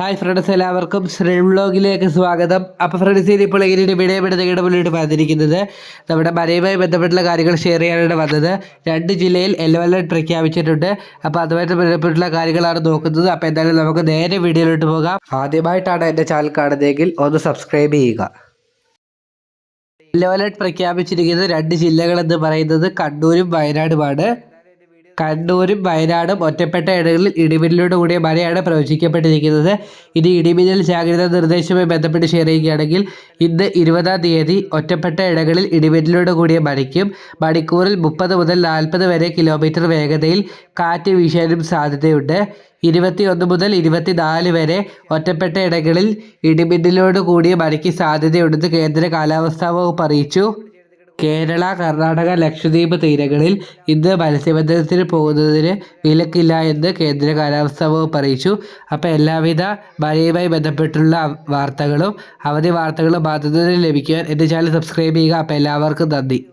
Hi friends എല്ലാവർക്കും ശ്രീ വ്ളോഗിലേക്ക് സ്വാഗതം. അപ്പോൾ ഫ്രണ്ട്സ് ഇപ്പോൾ ഇങ്ങനെ വീഡിയോ നിങ്ങളുടെ മുന്നിട്ട് വന്നിരിക്കുന്നത്. നമ്മുടെ മലയുമായി ബന്ധപ്പെട്ടുള്ള കാര്യങ്ങൾ ഷെയർ ചെയ്യാനാണ് വന്നത്. രണ്ട് ജില്ലയിൽ യെല്ലോ അലർട്ട് പ്രഖ്യാപിച്ചിട്ടുണ്ട്. അപ്പോൾ അതുമായിട്ട് ബന്ധപ്പെട്ടുള്ള കാര്യങ്ങളാണ് നോക്കുന്നത്. അപ്പോൾ എന്തായാലും നമുക്ക് നേരെ വീഡിയോയിലോട്ട് പോകാം. ആദ്യമായിട്ടാണ് എന്റെ ചാനൽ കാണുന്നതെങ്കിൽ ഒന്ന് സബ്സ്ക്രൈബ് ചെയ്യുക. യെല്ലോ അലർട്ട് പ്രഖ്യാപിച്ചിരിക്കുന്നത് രണ്ട് ജില്ലകളെന്ന് പറയുന്നത് കണ്ണൂരും വയനാടുമാണ്. കണ്ണൂരും വയനാടും ഒറ്റപ്പെട്ട ഇടങ്ങളിൽ ഇടിമിന്നലോട് കൂടിയ മഴയാണ് പ്രവചിക്കപ്പെട്ടിരിക്കുന്നത്. ഇനി ഇടിമിന്നൽ ജാഗ്രതാ നിർദ്ദേശവുമായി ബന്ധപ്പെട്ട് ഷെയർ ചെയ്യുകയാണെങ്കിൽ ഇന്ന് ഇരുപതാം തീയതി ഒറ്റപ്പെട്ട ഇടങ്ങളിൽ ഇടിമിന്നലോട് കൂടിയ മഴയ്ക്കും മണിക്കൂറിൽ മുപ്പത് മുതൽ നാൽപ്പത് വരെ കിലോമീറ്റർ വേഗതയിൽ കാറ്റ് വീശാനും സാധ്യതയുണ്ട്. ഇരുപത്തിയൊന്ന് മുതൽ ഇരുപത്തിനാല് വരെ ഒറ്റപ്പെട്ട ഇടങ്ങളിൽ ഇടിമിന്നലോട് കൂടിയ മഴയ്ക്ക് സാധ്യതയുണ്ടെന്ന് കേന്ദ്ര കാലാവസ്ഥാ വകുപ്പ് അറിയിച്ചു. കേരള കർണാടക ലക്ഷദ്വീപ് തീരങ്ങളിൽ ഇന്ന് മത്സ്യബന്ധനത്തിന് പോകുന്നതിന് വിലക്കില്ല എന്ന് കേന്ദ്ര കാലാവസ്ഥാ വകുപ്പ് അറിയിച്ചു. അപ്പോൾ എല്ലാവിധ മഴയുമായി ബന്ധപ്പെട്ടുള്ള വാർത്തകളും അവധി വാർത്തകളും മാത്രത്തിൽ ലഭിക്കുവാൻ എന്റെ ചാനൽ സബ്സ്ക്രൈബ് ചെയ്യുക. അപ്പോൾ എല്ലാവർക്കും നന്ദി.